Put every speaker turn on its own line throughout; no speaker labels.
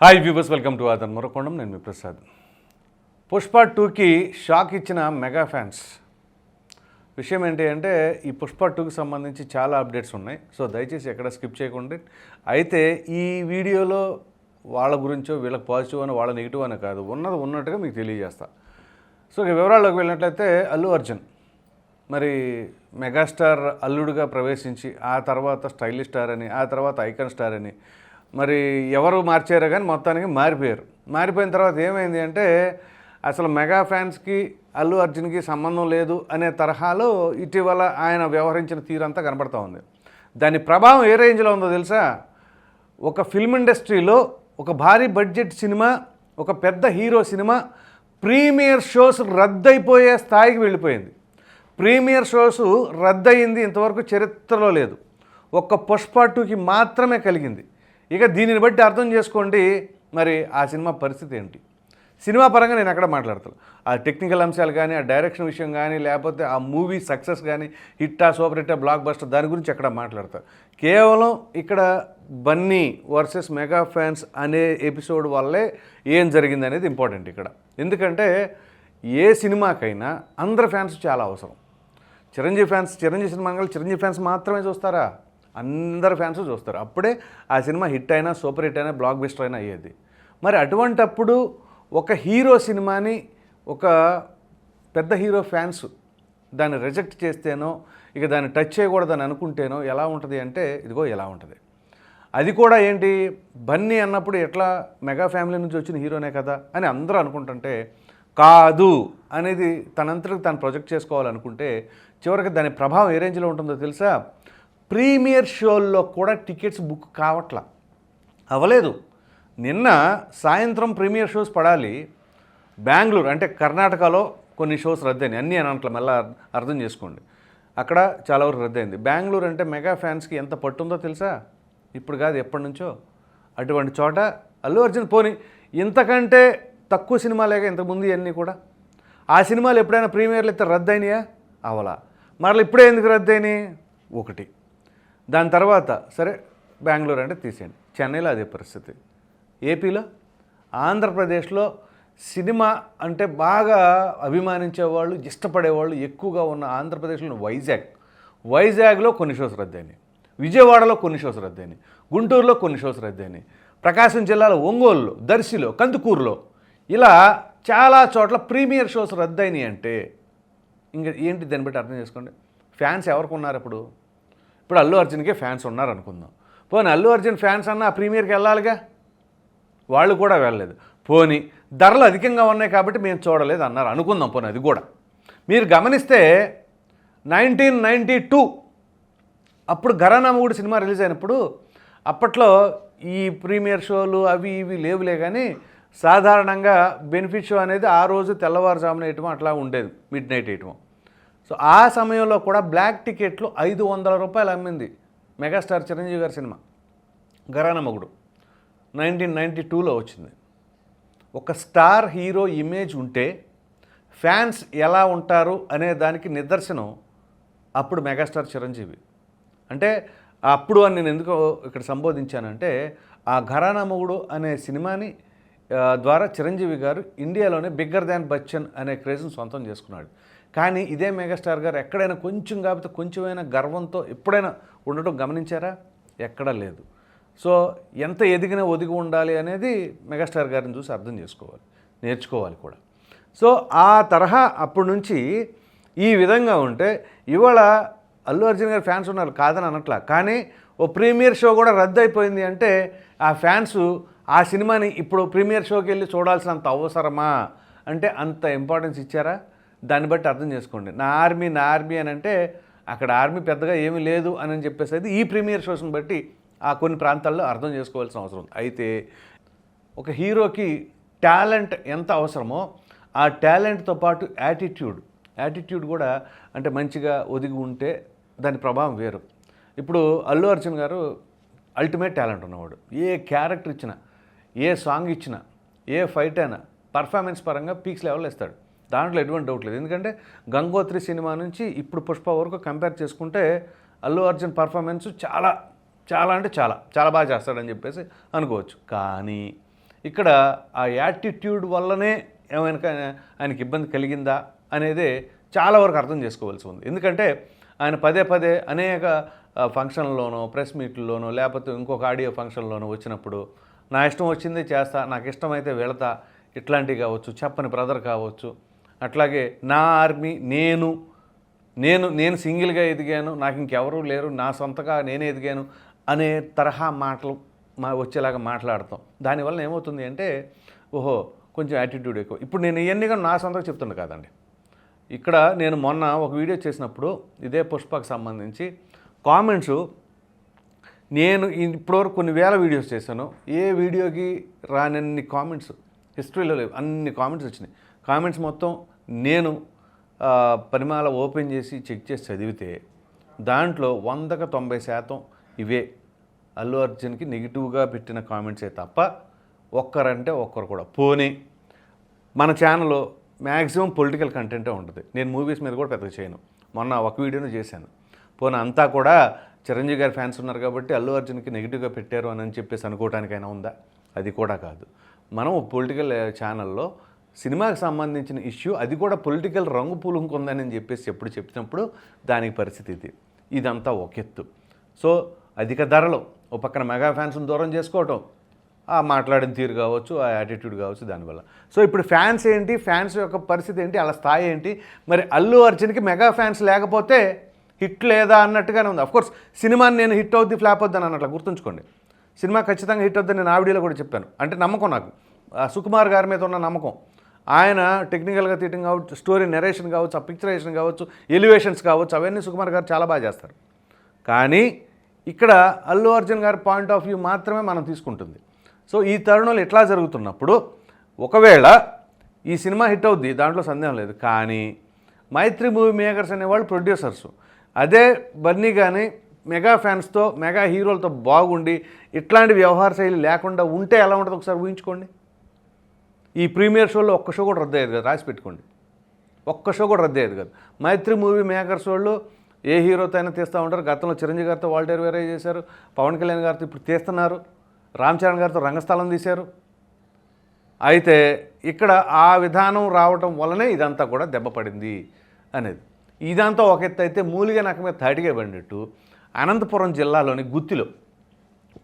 Hi viewers welcome to other మరొకొండం నేను మీ ప్రసాద్ పుష్ప టూకి షాక్ ఇచ్చిన మెగా ఫ్యాన్స్ విషయం ఏంటి అంటే ఈ పుష్ప టూకి సంబంధించి చాలా అప్డేట్స్ ఉన్నాయి. సో దయచేసి ఎక్కడ స్కిప్ చేయకుండా. అయితే ఈ వీడియోలో వాళ్ళ గురించో వీళ్ళకి పాజిటివ్ అని వాళ్ళ నెగిటివ్ అని కాదు. ఉన్నది ఉన్నట్టుగా మీకు తెలియజేస్తా. సో ఇక వివరాల్లోకి వెళ్ళినట్లయితే అల్లు అర్జున్. మరి మెగాస్టార్ అల్లుడుగా ప్రవేశించి ఆ తర్వాత స్టైలిష్ స్టార్ అని ఆ తర్వాత ఐకాన్ స్టార్ అని మరి ఎవరు మార్చారో కానీ మొత్తానికి మారిపోయారు. మారిపోయిన తర్వాత ఏమైంది అంటే అసలు మెగా ఫ్యాన్స్కి అల్లు అర్జున్కి సంబంధం లేదు అనే తరహాలో ఇటీవల ఆయన వ్యవహరించిన తీరంతా కనబడతా ఉంది. దాని ప్రభావం ఏ రేంజ్లో ఉందో తెలుసా? ఒక ఫిల్మ్ ఇండస్ట్రీలో ఒక భారీ బడ్జెట్ సినిమా ఒక పెద్ద హీరో సినిమా ప్రీమియర్ షోస్ రద్దయిపోయే స్థాయికి వెళ్ళిపోయింది. ప్రీమియర్ షోస్ రద్దయింది ఇంతవరకు చరిత్రలో లేదు. ఒక్క పుష్ప టూకి మాత్రమే కలిగింది. ఇక దీనిని బట్టి అర్థం చేసుకోండి. మరి ఆ సినిమా పరిస్థితి ఏంటి? సినిమా పరంగా నేను ఎక్కడ మాట్లాడతాను ఆ టెక్నికల్ అంశాలు కానీ ఆ డైరెక్షన్ విషయం కానీ లేకపోతే ఆ మూవీ సక్సెస్ కానీ హిట్టా సూపర్ హిట్టా బ్లాక్ బస్టర్ దాని గురించి ఎక్కడ మాట్లాడతాను కేవలం ఇక్కడ బన్నీ వర్సెస్ మెగా ఫ్యాన్స్ అనే ఎపిసోడ్ వల్లే ఏం జరిగింది అనేది ఇంపార్టెంట్ ఇక్కడ. ఎందుకంటే ఏ సినిమాకైనా అందరి ఫ్యాన్స్ చాలా అవసరం. Chiranjeevi fans Chiranjeevi cinema Chiranjeevi fans మాత్రమే చూస్తారా? అందరు ఫ్యాన్స్ చూస్తారు. అప్పుడే ఆ సినిమా హిట్ అయినా సూపర్ హిట్ అయినా బ్లాక్ బస్టర్ అయినా అయ్యేది. మరి అటువంటప్పుడు ఒక హీరో సినిమాని ఒక పెద్ద హీరో ఫ్యాన్స్ దాన్ని రిజెక్ట్ చేస్తేనో ఇక దాన్ని టచ్ చేయకూడదని అనుకుంటేనో ఎలా ఉంటుంది అంటే ఇదిగో ఎలా ఉంటుంది. అది కూడా ఏంటి బన్నీ అన్నప్పుడు ఎట్లా మెగా ఫ్యామిలీ నుంచి వచ్చిన హీరోనే కదా అని అందరూ అనుకుంటుంటే కాదు అనేది తనంతటికి తను ప్రొజెక్ట్ చేసుకోవాలనుకుంటే చివరికి దాని ప్రభావం ఏ రేంజ్లో ఉంటుందో తెలుసా? ప్రీమియర్ షోల్లో కూడా టికెట్స్ బుక్ కావట్లా. అవ్వలేదు నిన్న సాయంత్రం ప్రీమియర్ షోస్ పడాలి. బెంగళూరు అంటే కర్ణాటకలో కొన్ని షోస్ రద్దయినాయి. అన్నీ అని అంటలే మళ్ళీ అర్థం చేసుకోండి. అక్కడ చాలా వరకు రద్దయింది. బెంగళూరు అంటే మెగా ఫ్యాన్స్కి ఎంత పట్టుందో తెలుసా? ఇప్పుడు కాదు ఎప్పటి నుంచో. అటువంటి చోట అల్లు అర్జున్ పోని ఇంతకంటే తక్కువ సినిమాలేక ఇంతకుముందు ఇవన్నీ కూడా. ఆ సినిమాలు ఎప్పుడైనా ప్రీమియర్లు అయితే రద్దయినాయా? అవలా. మరలా ఇప్పుడే ఎందుకు రద్దయినాయి? ఒకటి. దాని తర్వాత సరే బెంగళూరు అంటే తీసేయండి. చెన్నైలో అదే పరిస్థితి. ఏపీలో? ఆంధ్రప్రదేశ్లో సినిమా అంటే బాగా అభిమానించేవాళ్ళు ఇష్టపడేవాళ్ళు ఎక్కువగా ఉన్న ఆంధ్రప్రదేశ్లో వైజాగ్. వైజాగ్లో కొన్ని షోస్ రద్దయినాయి. విజయవాడలో కొన్ని షోస్ రద్దయినాయి. గుంటూరులో కొన్ని షోస్ రద్దయినాయి. ప్రకాశం జిల్లాలో ఒంగోలులో దర్శిలో కందుకూరులో ఇలా చాలా చోట్ల ప్రీమియర్ షోస్ రద్దయినాయి అంటే ఇంకా ఏంటి దాన్ని బట్టి అర్థం చేసుకోండి. ఫ్యాన్స్ ఎవరికి ఉన్నారు ఇప్పుడు? ఇప్పుడు అల్లు అర్జున్కే ఫ్యాన్స్ ఉన్నారు అనుకుందాం పోనీ అల్లు అర్జున్ ఫ్యాన్స్ అన్న ఆ ప్రీమియర్కి వెళ్ళాలిగా? వాళ్ళు కూడా వెళ్ళలేదు. పోనీ ధరలు అధికంగా ఉన్నాయి కాబట్టి మేము చూడలేదు అన్నారు. అనుకుందాం పోనీ అది కూడా. మీరు గమనిస్తే నైన్టీన్ నైంటీ టూ అప్పుడు గరానామగుడు సినిమా రిలీజ్ అయినప్పుడు అప్పట్లో ఈ ప్రీమియర్ షోలు అవి ఇవి లేవులే కానీ సాధారణంగా బెనిఫిట్ షో అనేది ఆ రోజు తెల్లవారుజామున వేయటం అట్లా ఉండేది. మిడ్ నైట్ వేయటం సో ఆ సమయంలో కూడా బ్లాక్ టికెట్లు ఐదు వందల రూపాయలు అమ్మింది మెగాస్టార్ చిరంజీవి గారి సినిమా గరానమగుడు నైన్టీన్ నైంటీ టూలో వచ్చింది. ఒక స్టార్ హీరో ఇమేజ్ ఉంటే ఫ్యాన్స్ ఎలా ఉంటారు అనే దానికి నిదర్శనం అప్పుడు మెగాస్టార్ చిరంజీవి. అంటే అప్పుడు అని నేను ఎందుకు ఇక్కడ సంబోధించానంటే ఆ ఘరానా మొగుడు అనే సినిమాని ద్వారా చిరంజీవి గారు ఇండియాలోనే బిగ్గర్ దాన్ బచ్చన్ అనే క్రేజ్ని సొంతం చేసుకున్నాడు. కానీ ఇదే మెగాస్టార్ గారు ఎక్కడైనా కొంచెం కాకపోతే కొంచెమైనా గర్వంతో ఎప్పుడైనా ఉండటం గమనించారా? ఎక్కడా లేదు. సో ఎంత ఎదిగినా ఒదిగి ఉండాలి అనేది మెగాస్టార్ గారిని చూసి అర్థం చేసుకోవాలి నేర్చుకోవాలి కూడా. సో ఆ తరహా అప్పటి నుంచి ఈ విధంగా ఉంటే ఇవాళ అల్లు అర్జున్ గారి ఫ్యాన్స్ ఉన్నారు కాదని అనట్లా. కానీ ఓ ప్రీమియర్ షో కూడా రద్దు అయిపోయింది అంటే ఆ ఫ్యాన్స్ ఆ సినిమాని ఇప్పుడు ప్రీమియర్ షోకి వెళ్ళి చూడాల్సినంత అవసరమా? అంటే అంత ఇంపార్టెన్స్ ఇచ్చారా? దాన్ని బట్టి అర్థం చేసుకోండి. నా ఆర్మీ నా ఆర్మీ అని అంటే అక్కడ ఆర్మీ పెద్దగా ఏమీ లేదు అని చెప్పేసి ఈ ప్రీమియర్ షోస్ని బట్టి ఆ కొన్ని ప్రాంతాల్లో అర్థం చేసుకోవాల్సిన అవసరం ఉంది. అయితే ఒక హీరోకి టాలెంట్ ఎంత అవసరమో ఆ టాలెంట్తో పాటు యాటిట్యూడ్. యాటిట్యూడ్ కూడా అంటే మంచిగా ఒదిగి ఉంటే దాని ప్రభావం వేరు. ఇప్పుడు అల్లు అర్జున్ గారు అల్టిమేట్ టాలెంట్ ఉన్నవాడు. ఏ క్యారెక్టర్ ఇచ్చినా ఏ సాంగ్ ఇచ్చినా ఏ ఫైట్ అయినా పర్ఫార్మెన్స్ పరంగా పీక్స్ లెవెల్ ఇస్తాడు. దాంట్లో ఎటువంటి డౌట్ లేదు. ఎందుకంటే గంగోత్రి సినిమా నుంచి ఇప్పుడు పుష్ప వరకు కంపేర్ చేసుకుంటే అల్లు అర్జున్ పర్ఫార్మెన్స్ చాలా చాలా అంటే చాలా చాలా బాగా చేస్తాడని చెప్పేసి అనుకోవచ్చు. కానీ ఇక్కడ ఆ యాటిట్యూడ్ వల్లనే ఏమైనా ఆయనకి ఇబ్బంది కలిగిందా అనేది చాలా వరకు అర్థం చేసుకోవాల్సి ఉంది. ఎందుకంటే ఆయన పదే పదే అనేక ఫంక్షన్లోనో ప్రెస్ మీట్లలోనో లేకపోతే ఇంకొక ఆడియో ఫంక్షన్లోనో వచ్చినప్పుడు నా ఇష్టం వచ్చింది చేస్తా నాకు ఇష్టమైతే వెళతా ఇట్లాంటివి కావచ్చు చెప్పని బ్రదర్ కావచ్చు. అట్లాగే నా ఆర్మీ నేను నేను నేను సింగిల్గా ఎదిగాను నాకు ఇంకెవరూ లేరు నా సొంతగా నేనే ఎదిగాను అనే తరహా మాటలు మా వచ్చేలాగా మాట్లాడతాం. దానివల్ల ఏమవుతుంది అంటే ఓహో కొంచెం యాటిట్యూడ్ ఎక్కువ. ఇప్పుడు నేను ఇవన్నీ కూడా నా సొంతంగా చెప్తున్నా కాదండి. ఇక్కడ నేను మొన్న ఒక వీడియో చేసినప్పుడు ఇదే పుష్పకు సంబంధించి కామెంట్స్ నేను ఇప్పటివరకు కొన్ని వేల వీడియోస్ చేశాను. ఏ వీడియోకి రానన్ని కామెంట్స్ హిస్టరీలో లేవు. అన్ని కామెంట్స్ వచ్చినాయి. కామెంట్స్ మొత్తం నేను పరిమాల ఓపెన్ చేసి చెక్ చేసి చదివితే దాంట్లో వందకు తొంభై శాతం ఇవే. అల్లు అర్జున్కి నెగిటివ్గా పెట్టిన కామెంట్సే తప్ప ఒక్కరంటే ఒక్కరు కూడా. పోనీ మన ఛానల్లో మ్యాక్సిమం పొలిటికల్ కంటెంటే ఉంటుంది. నేను మూవీస్ మీద కూడా పెద్దగా చేయను. మొన్న ఒక వీడియోను చేశాను. పోనీ అంతా కూడా చిరంజీవి గారి ఫ్యాన్స్ ఉన్నారు కాబట్టి అల్లు అర్జున్కి నెగిటివ్గా పెట్టారు అని చెప్పేసి అనుకోవటానికైనా ఉందా? అది కూడా కాదు. మనం పొలిటికల్ ఛానల్లో సినిమాకి సంబంధించిన ఇష్యూ అది కూడా పొలిటికల్ రంగు పూలుకుందని చెప్పేసి ఎప్పుడు చెప్పినప్పుడు దానికి పరిస్థితి ఇది. ఇదంతా ఒక ఎత్తు. సో అధిక ధరలు ఒక పక్కన మెగా ఫ్యాన్స్ని దూరం చేసుకోవటం ఆ మాట్లాడిన తీరు కావచ్చు ఆ యాటిట్యూడ్ కావచ్చు దానివల్ల. సో ఇప్పుడు ఫ్యాన్స్ ఏంటి? ఫ్యాన్స్ యొక్క పరిస్థితి ఏంటి? అలా స్థాయి ఏంటి? మరి అల్లు అర్జున్కి మెగా ఫ్యాన్స్ లేకపోతే హిట్ లేదా అన్నట్టుగానే ఉంది. అఫ్కోర్స్ సినిమాని నేను హిట్ అవుద్ది ఫ్లాప్ అవుద్దని అన్నట్లు గుర్తుంచుకోండి. సినిమా ఖచ్చితంగా హిట్ అవుద్దని నేను ఆ వీడియోలో కూడా చెప్పాను. అంటే నమ్మకం నాకు. సుకుమార్ గారి మీద ఉన్న నమ్మకం. ఆయన టెక్నికల్గా తీయటం కావచ్చు స్టోరీ నెరేషన్ కావచ్చు ఆ పిక్చరైజేషన్ కావచ్చు ఎలివేషన్స్ కావచ్చు అవన్నీ సుకుమార్ గారు చాలా బాగా చేస్తారు. కానీ ఇక్కడ అల్లు అర్జున్ గారి పాయింట్ ఆఫ్ వ్యూ మాత్రమే మనం తీసుకుంటుంది. సో ఈ తరుణంలో ఎట్లా జరుగుతున్నప్పుడు ఒకవేళ ఈ సినిమా హిట్ అవుద్ది దాంట్లో సందేహం లేదు. కానీ మైత్రి మూవీ మేకర్స్ అనేవాళ్ళు ప్రొడ్యూసర్స్ అదే బన్నీ కానీ మెగా ఫ్యాన్స్తో మెగా హీరోలతో బాగుండి ఇట్లాంటి వ్యవహార శైలి లేకుండా ఉంటే ఎలా ఉంటుందో ఒకసారి ఊహించుకోండి. ఈ ప్రీమియర్ షోలో ఒక్క షో కూడా రద్దు అయ్యేది కదా రాసి పెట్టుకోండి. ఒక్క షో కూడా రద్దు అయ్యేది కదా. మైత్రి మూవీ మేకర్స్ వాళ్ళు ఏ హీరోతో అయినా తీస్తూ ఉంటారు. గతంలో చిరంజీవి గారితో వాల్టేర్ వేరే చేశారు. పవన్ కళ్యాణ్ గారితో ఇప్పుడు తీస్తున్నారు. రామ్ చరణ్ గారితో రంగస్థలం తీశారు. అయితే ఇక్కడ ఆ విధానం రావటం వల్లనే ఇదంతా కూడా దెబ్బపడింది అనేది. ఇదంతా ఒక ఎత్తు అయితే మూలిగా నాకు మీద తాటిగా పడినట్టు అనంతపురం జిల్లాలోని గుత్తిలో.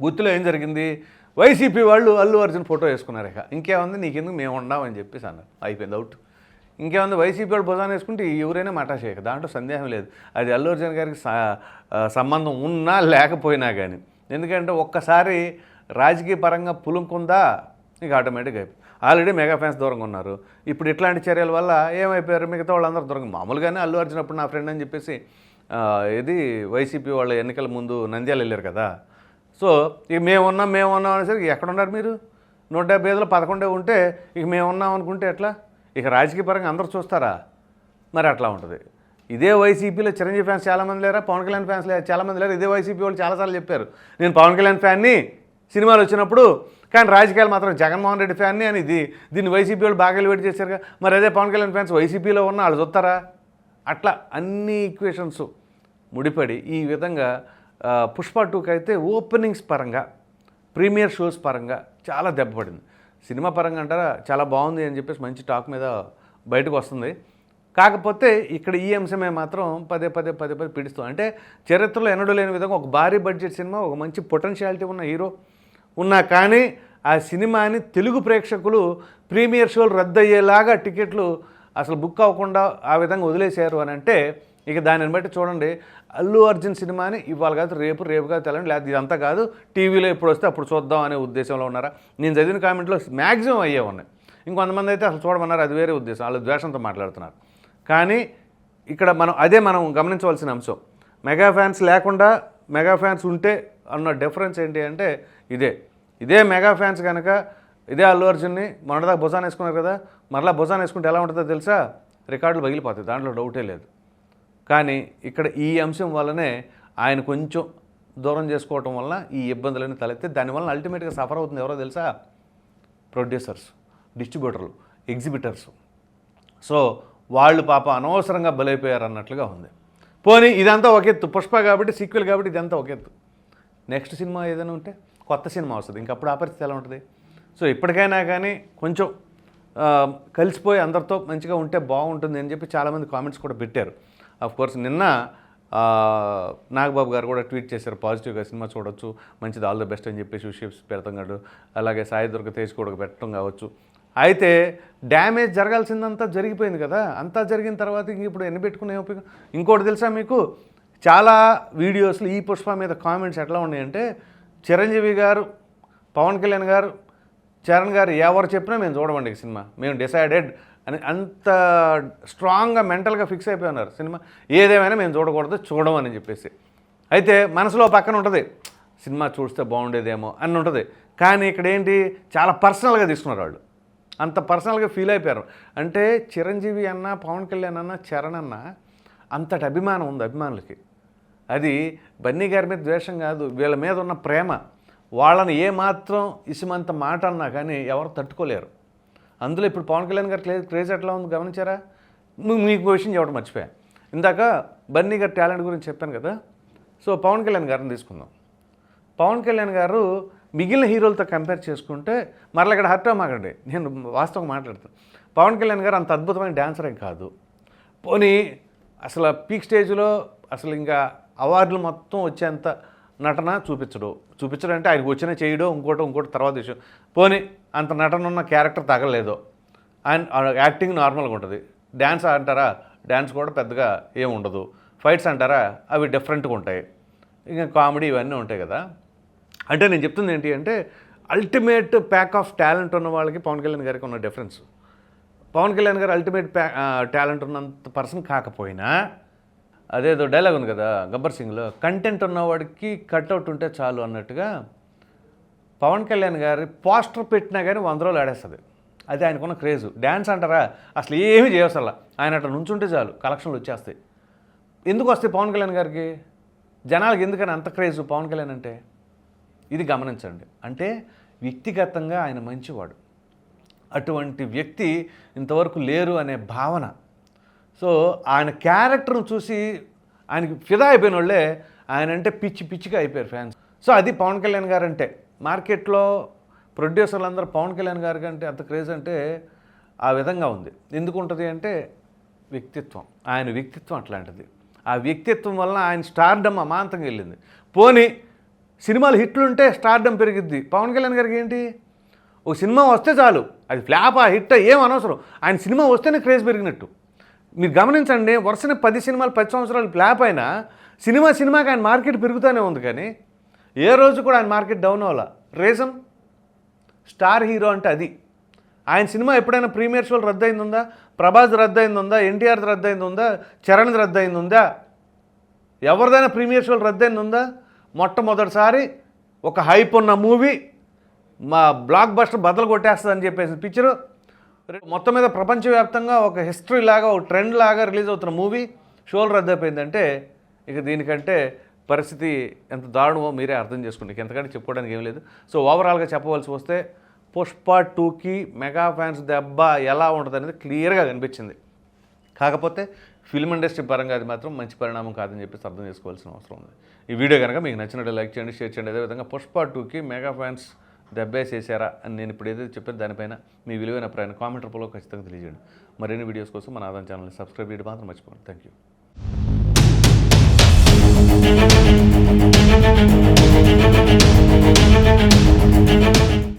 గుత్తిలో ఏం జరిగింది? వైసీపీ వాళ్ళు అల్లు అర్జున్ ఫోటో వేసుకున్నారు ఇక. ఇంకేముంది? నీకెందుకు మేము ఉండామని చెప్పేసి అన్నారు. అయిపోయింది అవుట్. ఇంకేముంది? వైసీపీ వాళ్ళు భుజాన్ని వేసుకుంటే ఎవరైనా మటా దాంట్లో సందేహం లేదు. అది అల్లు అర్జున్ గారికి సంబంధం ఉన్నా లేకపోయినా కానీ ఎందుకంటే ఒక్కసారి రాజకీయ పరంగా పులుంకుందా? ఇక ఆటోమేటిక్ అయిపోయింది ఆల్రెడీ మెగా ఫ్యాన్స్ దూరంగా ఉన్నారు. ఇప్పుడు ఇట్లాంటి చర్యల వల్ల ఏమైపోయారు? మిగతా వాళ్ళందరూ దూరంగా మామూలుగానే అల్లు అర్జున్ అప్పుడు నా ఫ్రెండ్ అని చెప్పేసి ఇది వైసీపీ వాళ్ళ ఎన్నికల ముందు నంద్యాల వెళ్ళారు కదా. సో ఇక మేము ఉన్నాం మేము ఉన్నాం అనేసరికి ఎక్కడున్నారు మీరు? నూట డెబ్బై ఐదులో పదకొండే ఉంటే ఇక మేము ఉన్నాం అనుకుంటే ఎట్లా? ఇక రాజకీయ పరంగా అందరూ చూస్తారా? మరి అట్లా ఉంటుంది. ఇదే వైసీపీలో చిరంజీవి ఫ్యాన్స్ చాలామంది లేరా? పవన్ కళ్యాణ్ ఫ్యాన్స్ లేరు చాలామంది లేరు? ఇదే వైసీపీ వాళ్ళు చాలాసార్లు చెప్పారు. నేను పవన్ కళ్యాణ్ ఫ్యాన్ని సినిమాలు వచ్చినప్పుడు కానీ రాజకీయాలు మాత్రం జగన్మోహన్ రెడ్డి ఫ్యాన్ని అని ఇది. దీన్ని వైసీపీ వాళ్ళు బాగా ఎలివేట్ చేశారుగా. మరి అదే పవన్ కళ్యాణ్ ఫ్యాన్స్ వైసీపీలో ఉన్న వాళ్ళు చూస్తారా? అట్లా అన్ని ఈక్వేషన్స్ ముడిపడి ఈ విధంగా పుష్ప టూకి అయితే ఓపెనింగ్స్ పరంగా ప్రీమియర్ షోస్ పరంగా చాలా దెబ్బపడింది సినిమా పరంగా అంటారా చాలా బాగుంది అని చెప్పేసి మంచి టాక్ మీద బయటకు వస్తుంది. కాకపోతే ఇక్కడ ఈ అంశమే మాత్రం పదే పదే పదే పదే పీడిస్తుంది అంటే చరిత్రలో ఎన్నడూ లేని విధంగా ఒక భారీ బడ్జెట్ సినిమా ఒక మంచి పొటెన్షియాలిటీ ఉన్న హీరో ఉన్నా కానీ ఆ సినిమాని తెలుగు ప్రేక్షకులు ప్రీమియర్ షోలు రద్దయ్యేలాగా టికెట్లు అసలు బుక్ అవ్వకుండా ఆ విధంగా వదిలేశారు అని అంటే ఇక దానిని బట్టి చూడండి అల్లు అర్జున్ సినిమాని ఇవాళ కాదు రేపు రేపు కాదు తెలండి లేదా ఇదంతా కాదు టీవీలో ఎప్పుడు వస్తే అప్పుడు చూద్దాం అనే ఉద్దేశంలో ఉన్నారా? నేను చదివిన కామెంట్లో మ్యాక్సిమం అయ్యే ఉన్నాయి. ఇంకొంతమంది అయితే అసలు చూడమన్నారు అది వేరే ఉద్దేశం వాళ్ళు ద్వేషంతో మాట్లాడుతున్నారు. కానీ ఇక్కడ మనం అదే మనం గమనించవలసిన అంశం. మెగా ఫ్యాన్స్ లేకుండా మెగా ఫ్యాన్స్ ఉంటే అన్న డిఫరెన్స్ ఏంటి అంటే ఇదే. ఇదే మెగా ఫ్యాన్స్ కనుక ఇదే అల్లు అర్జున్ని మొన్నదాకా భుజాన్ వేసుకున్నారు కదా మరలా భుజాన్ వేసుకుంటే ఎలా ఉంటుందో తెలుసా? రికార్డులు పగిలిపోతాయి దాంట్లో డౌటే లేదు. కానీ ఇక్కడ ఈ అంశం వల్లనే ఆయన కొంచెం దూరం చేసుకోవటం వలన ఈ ఇబ్బందులన్నీ తలెత్తే దానివల్ల అల్టిమేట్గా సఫర్ అవుతుంది ఎవరో తెలుసా? ప్రొడ్యూసర్స్ డిస్ట్రిబ్యూటర్లు ఎగ్జిబిటర్స్ సో వాళ్ళు పాప అనవసరంగా బలైపోయారు అన్నట్లుగా ఉంది. పోనీ ఇదంతా ఒక ఎత్తు. పుష్ప కాబట్టి సీక్వెల్ కాబట్టి ఇదంతా ఒక ఎత్తు. నెక్స్ట్ సినిమా ఏదైనా ఉంటే కొత్త సినిమా వస్తుంది. ఇంకప్పుడు ఆ పరిస్థితి ఎలా ఉంటుంది? సో ఇప్పటికైనా కానీ కొంచెం కలిసిపోయి అందరితో మంచిగా ఉంటే బాగుంటుంది అని చెప్పి చాలామంది కామెంట్స్ కూడా పెట్టారు. అఫ్ కోర్స్ నిన్న నాగబాబు గారు కూడా ట్వీట్ చేశారు పాజిటివ్గా సినిమా చూడొచ్చు మంచిది ఆల్ ద బెస్ట్ అని చెప్పేసి షిప్స్ పెడతాం కాదు అలాగే సాయి దుర్గ తేజ్ కూడా పెట్టడం కావచ్చు. అయితే డ్యామేజ్ జరగాల్సిందంతా జరిగిపోయింది కదా. అంతా జరిగిన తర్వాత ఇంక ఇప్పుడు ఎన్ని పెట్టుకునే ఉపయోగం ఇంకోటి తెలుసా మీకు? చాలా వీడియోస్లో ఈ పుష్ప మీద కామెంట్స్ ఎట్లా ఉన్నాయంటే చిరంజీవి గారు పవన్ కళ్యాణ్ గారు చరణ్ గారు ఎవరు చెప్పినా మేము చూడమండి ఈ సినిమా. మేము డిసైడెడ్ అని అంత స్ట్రాంగ్గా మెంటల్గా ఫిక్స్ అయిపోయి ఉన్నారు సినిమా. ఏదేమైనా మేము చూడకూడదు చూడమని చెప్పేసి. అయితే మనసులో పక్కన ఉంటుంది సినిమా చూస్తే బాగుండేదేమో అని ఉంటుంది. కానీ ఇక్కడ ఏంటి చాలా పర్సనల్గా తీసుకున్నారు వాళ్ళు. అంత పర్సనల్గా ఫీల్ అయిపోయారు. అంటే చిరంజీవి అన్న పవన్ కళ్యాణ్ అన్న చరణ్ అన్న అంతటి అభిమానం ఉంది అభిమానులకి. అది బన్నీ గారి మీద ద్వేషం కాదు వీళ్ళ మీద ఉన్న ప్రేమ. వాళ్ళని ఏమాత్రం ఇసుమంత మాట అన్నా కానీ ఎవరు తట్టుకోలేరు. అందులో ఇప్పుడు పవన్ కళ్యాణ్ గారు క్రేజ్ క్రేజ్ ఎట్లా ఉంది గమనించారా? మీకు విషయం చెప్పడం మర్చిపోయా. ఇందాక బన్నీ గారి టాలెంట్ గురించి చెప్పాను కదా సో పవన్ కళ్యాణ్ గారిని తీసుకుందాం. పవన్ కళ్యాణ్ గారు మిగిలిన హీరోలతో కంపేర్ చేసుకుంటే మరలా ఇక్కడ హర్ట్ అవ్వమాకండి నేను వాస్తవం మాట్లాడుతాను పవన్ కళ్యాణ్ గారు అంత అద్భుతమైన డ్యాన్సర్ ఏం కాదు. పోనీ అసలు పీక్ స్టేజ్లో అసలు ఇంకా అవార్డులు మొత్తం వచ్చేంత నటన చూపించడు. చూపించడం అంటే ఆయనకు వచ్చిన చేయడం ఇంకోటి ఇంకోటి తర్వాత విషయం పోనీ అంత నటన ఉన్న క్యారెక్టర్ తగలేదు ఆయన యాక్టింగ్ నార్మల్గా ఉంటుంది. డ్యాన్స్ అంటారా? డ్యాన్స్ కూడా పెద్దగా ఏముండదు ఉండదు. ఫైట్స్ అంటారా? అవి డిఫరెంట్గా ఉంటాయి. ఇంకా కామెడీ ఇవన్నీ ఉంటాయి కదా. అంటే నేను చెప్తుంది ఏంటి అంటే అల్టిమేట్ ప్యాక్ ఆఫ్ టాలెంట్ ఉన్న వాళ్ళకి పవన్ కళ్యాణ్ గారికి ఉన్న డిఫరెన్స్. పవన్ కళ్యాణ్ గారు అల్టిమేట్ ప్యా టాలెంట్ ఉన్నంత పర్సన్ కాకపోయినా అదేదో డైలాగ్ ఉంది కదా గబ్బర్ సింగ్లో కంటెంట్ ఉన్నవాడికి కట్అవుట్ ఉంటే చాలు అన్నట్టుగా పవన్ కళ్యాణ్ గారి పోస్టర్ పెట్టినా కానీ వంద రోజులు ఆడేస్తుంది. అది ఆయనకున్న క్రేజు. డ్యాన్స్ అంటారా? అసలు ఏమీ చేయవసల ఆయన అట్లా నుంచుంటే చాలు కలెక్షన్లు వచ్చేస్తాయి. ఎందుకు వస్తాయి పవన్ కళ్యాణ్ గారికి? జనాలకు ఎందుకని అంత క్రేజ్ పవన్ కళ్యాణ్ అంటే? ఇది గమనించండి. అంటే వ్యక్తిగతంగా ఆయన మంచివాడు. అటువంటి వ్యక్తి ఇంతవరకు లేరు అనే భావన సో ఆయన క్యారెక్టర్ను చూసి ఆయనకి ఫిదా అయిపోయిన వాళ్ళే ఆయన అంటే పిచ్చి పిచ్చిగా అయిపోయారు ఫ్యాన్స్. సో అది పవన్ కళ్యాణ్ గారు అంటే మార్కెట్లో ప్రొడ్యూసర్లు అందరూ పవన్ కళ్యాణ్ గారికి అంటే అంత క్రేజ్ అంటే ఆ విధంగా ఉంది. ఎందుకు ఉంటుంది అంటే వ్యక్తిత్వం. ఆయన వ్యక్తిత్వం అట్లాంటిది. ఆ వ్యక్తిత్వం వలన ఆయన స్టార్డమ్ అమాంతంగా వెళ్ళింది. పోనీ సినిమాలు హిట్లు ఉంటే స్టార్డమ్ పెరిగిద్ది. పవన్ కళ్యాణ్ గారికి ఏంటి? ఒక సినిమా వస్తే చాలు. అది ఫ్లాపా ఆ హిట్ ఏం అనవసరం. ఆయన సినిమా వస్తేనే క్రేజ్ పెరిగినట్టు. మీరు గమనించండి వరుసని పది సినిమాలు పది సంవత్సరాలు ప్లాప్ అయినా సినిమా సినిమాకి ఆయన మార్కెట్ పెరుగుతూనే ఉంది కానీ ఏ రోజు కూడా ఆయన మార్కెట్ డౌన్ అవ్వాల? రీజన్ స్టార్ హీరో అంటే అది. ఆయన సినిమా ఎప్పుడైనా ప్రీమియర్ షోలు రద్దయింది ఉందా ప్రభాస్ రద్దయింది ఉందా ఎన్టీఆర్ది రద్దయింది ఉందా చరణ్ది రద్దయింది ఉందా ఎవరిదైనా ప్రీమియర్ షోలు రద్దయింది ఉందా మొట్టమొదటిసారి ఒక హైప్ ఉన్న మూవీ మా బ్లాక్ బస్టర్ బద్దలు కొట్టేస్తుందని చెప్పేసి పిక్చరు మొత్తం మీద ప్రపంచవ్యాప్తంగా ఒక హిస్టరీ లాగా ఒక ట్రెండ్ లాగా రిలీజ్ అవుతున్న మూవీ షోలు రద్దయిపోయిందంటే ఇక దీనికంటే పరిస్థితి ఎంత దారుణమో మీరే అర్థం చేసుకోండి. ఎంతకంటే చెప్పుకోవడానికి ఏం లేదు. సో ఓవరాల్గా చెప్పవలసి వస్తే పుష్ప టూకి మెగా ఫ్యాన్స్ దెబ్బ ఎలా ఉంటుంది అనేది క్లియర్గా కనిపించింది. కాకపోతే ఫిల్మ్ ఇండస్ట్రీ పరంగా అది మాత్రం మంచి పరిణామం కాదని చెప్పేసి అర్థం చేసుకోవాల్సిన అవసరం ఉంది. ఈ వీడియో కనుక మీకు నచ్చినట్టు లైక్ చేయండి షేర్ చేయండి. అదేవిధంగా పుష్ప టూకి మెగా ఫ్యాన్స్ దెబ్బేసేసారా అని నేను ఇప్పుడు ఏదైతే చెప్పాను దానిపైన మీ విలువైన ప్రయాణ కామెంట్ రూపంలో ఖచ్చితంగా తెలియజేయండి మరిన్ని వీడియోస్ కోసం మన ఆదాయం ఛానల్ని సబ్స్క్రైబ్ చేయడం మాత్రం మర్చిపోండి థ్యాంక్ యూ Thank you.